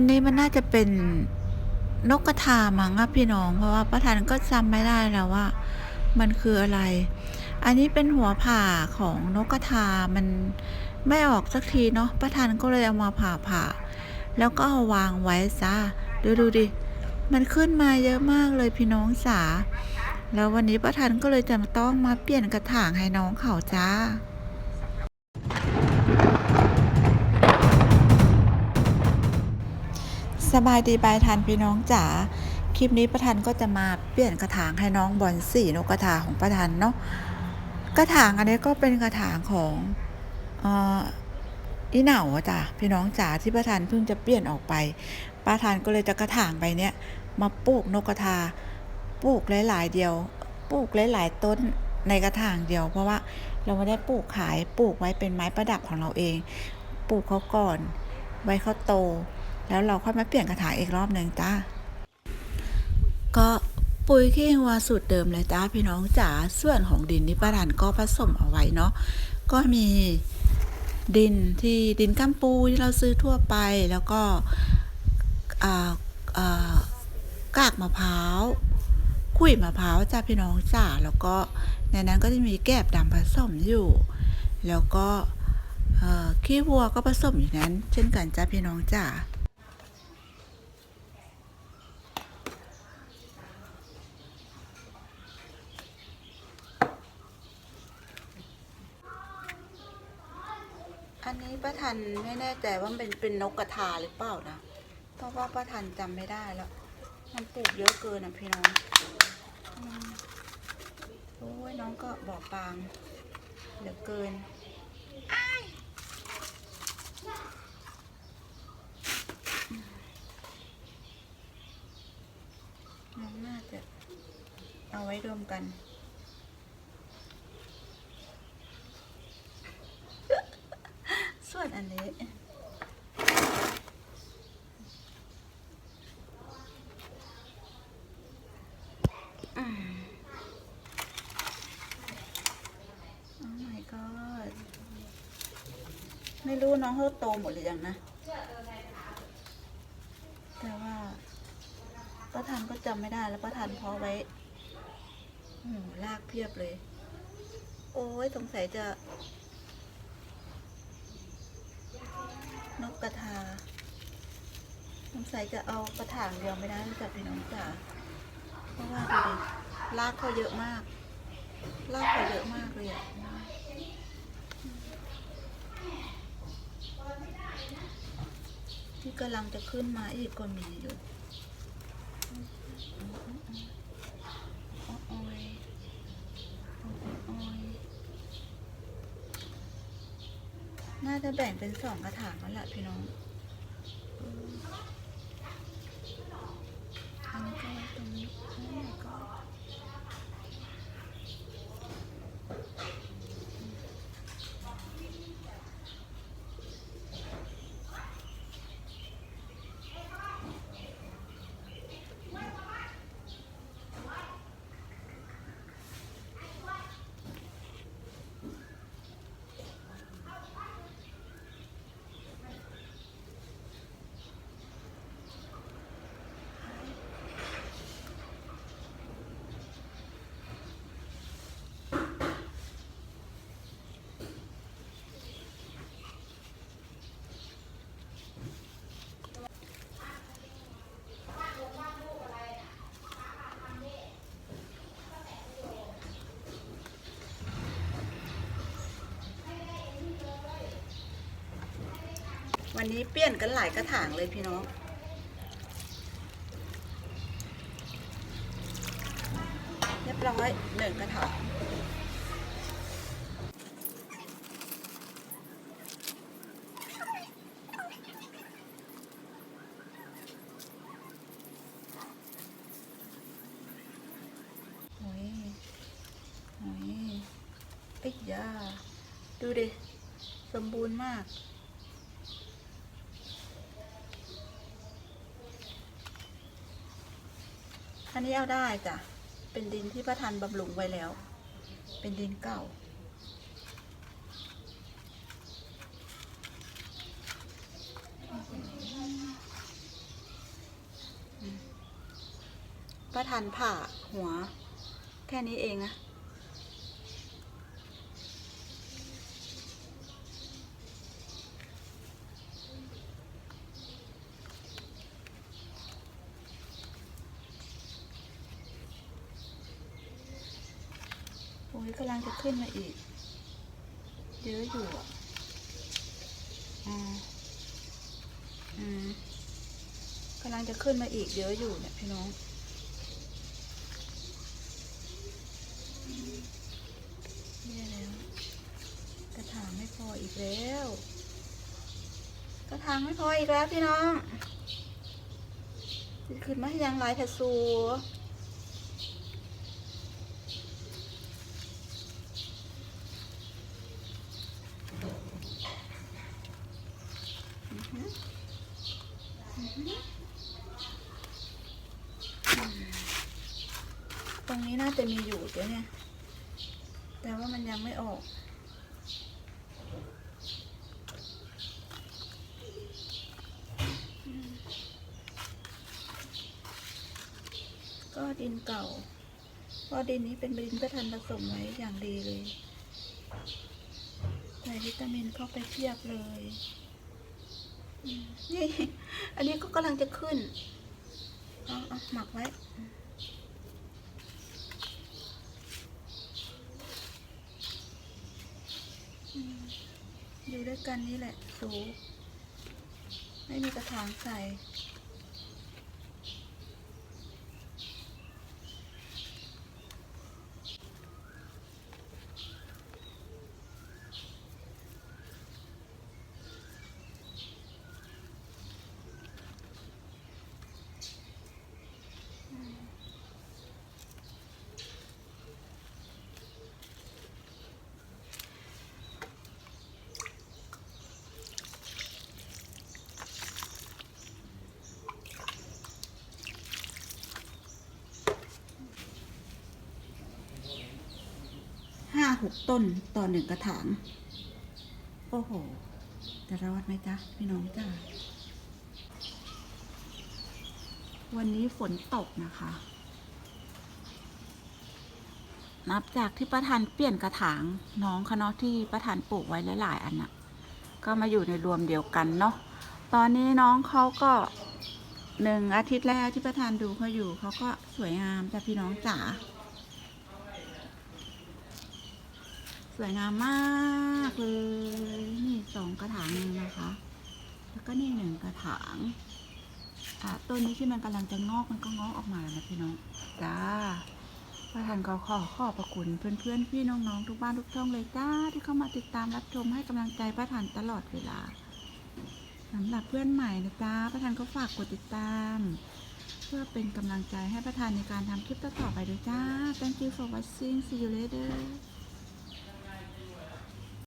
อันนี้มันน่าจะเป็นนกกระทามั้งอะพี่น้อง เพราะว่าประธานก็จำไม่ได้แล้วว่า มันคืออะไร อันนี้เป็นหัวผ่าของนกกระทา มันไม่ออกสักทีเนาะประธานก็เลยเอามาผ่าผ่า แล้วก็เอาวางไว้จ้าดูดูดิ มันขึ้นมาเยอะมากเลยพี่น้องจ๋าแล้ววันนี้ประธานก็เลยจะต้องมาเปลี่ยนกระถางให้น้องเขาจ้า สบายดีบายทันพี่น้องจ๋า คลิปนี้ประธานก็จะมาเปลี่ยนกระถางให้น้องบอลสีนกกระถางของประธานเนาะ กระถางอันนี้ก็เป็นกระถางของออีเหนาอะจ้ะพี่น้องจ๋าที่ประธานเพิ่งจะเปลี่ยนออกไปประธานก็เลยจะกระถางไปเนี่ย มาปลูกนกกระทา ปลูกหลาย ๆ เดียว ปลูกหลาย ๆ ต้นในกระถางเดียว เพราะว่าเราไม่ได้ปลูกขายปลูกไว้เป็นไม้ประดับของเราเอง ปลูกเขาก่อน ไว้เขาโต แล้วเราค่อยมาเปลี่ยนกระถางอีกรอบหนึ่งจ้าก็ปุ๋ยขี้วัวสูตรเดิมเลยจ้าพี่น้องจ๋าส่วนของดินที่ป้าดันก็ผสมเอาไว้เนาะก็มีดินที่ดินก้มปูที่เราซื้อทั่วไปแล้วก็กากมะพร้าวขุยมะพร้าวจ้าพี่น้องจ๋าแล้วก็ในนั้นก็จะมีแกบดำผสมอยู่ แล้วก็ขี้วัวก็ผสมอยู่นั้น เช่นกันจ้าพี่น้องจ๋า อั นนี้ป้าทันไม่แน่ใจว่ามันเป็นเป็นนกกระทาหรือเปล่านะ เพราะว่าป้าทันจำไม่ได้แล้ว มันปลูกเยอะเกินอะพี่น้องโอ้ยน้องก็บอกบางเหลือเกินน้องน่าจะเอาไว้รวมกัน ส่วนอันนี้ อืม Oh my god ไม่รู้น้องเขาโตหมดหรือยังนะ แต่ว่าป้าทันก็จำไม่ได้แล้วป้าทันเพาะไว้โอ้โหลากเพียบเลย โอ้ยสงสัยจะ นกกระทาสงสัยจะเอากระถางเดียวไม่ได้จับพี่น้องจ๋า เพราะว่าดูดิรากเขาเยอะมาก ลากเขาเยอะมากเลยอะที่กำลังจะขึ้นมาอีกก็มีอยู่โอ้ยโอ้ย น่าจะแบ่งเป็นสองกระถางแล้วแหละพี่น้อง อันนี้ก็ไว้ตรงนี้โอ้ my god วันนี้เปลี่ยนกันหลายกระถางเลยพี่น้อง เรียบร้อยหนึ่งกระถางโอ้ยโอ้ยไอ้ยาดูดิ สมบูรณ์มากันนี้เอาได้จ้ะ เป็นดินที่พระทันบำรุงไว้แล้ว เป็นดินเก่า พระทันผ่าหัว แค่นี้เองนะ โอ้กำลังจะขึ้นมาอีก เยอะอยู่อะอ่าอืมกำลังจะขึ้นมาอีกเยอะอยู่เนี่ยพี่น้องแย่แล้ว กระถางไม่พออีกแล้ว กระถางไม่พออีกแล้วพี่น้องขึ้นมาให้ยังไรแทสู ตรงนี้น่าจะมีอยู่เดี๋ยวเนี่ย แต่ว่ามันยังไม่ออกก็ดินเก่า เพราะดินนี้เป็นดินประทันผสมไว้อย่างดีเลย ใส่วิตามินเข้าไปเพียบเลย นี่ อันนี้ก็กำลังจะขึ้น เอาเอาหมักไว้ อยู่ด้วยกันนี่แหละสูไม่มีกระถางใส่ ห้าหกต้นต่อหนึ่งกระถาง โอ้โห จะรอดไหมจ๊ะ พี่น้องจ้าวันนี้ฝนตกนะคะ นับจากที่ประธานเปลี่ยนกระถาง น้องเขาเนาะที่ประธานปลูกไว้หลายๆอันน่ะ ก็มาอยู่ในรวมเดียวกันเนาะ ตอนนี้น้องเขาก็หนึ่งอาทิตย์แล้วที่ประธานดูเขาอยู่เขาก็สวยงามแต่พี่น้องจ๋า สวยงามมากเลย นี่สองกระถางนึงนะคะ แล้วก็นี่หนึ่งกระถางอ่าต้นนี้ที่มันกำลังจะงอกมันก็งอกออกมาแล้วนะพี่น้องจ้าประธานก็ขอขอบพระคุณเพื่อนๆพี่น้องๆทุกบ้านทุกช่องเลยจ้าที่เข้ามาติดตามรับชมให้กำลังใจประธานตลอดเวลาสำหรับเพื่อนใหม่นะจ้าประธานก็ฝากกดติดตาม เพื่อเป็นกำลังใจให้ประธานในการทำคลิปต่อๆไปด้วยจ้า thank you for watching see you later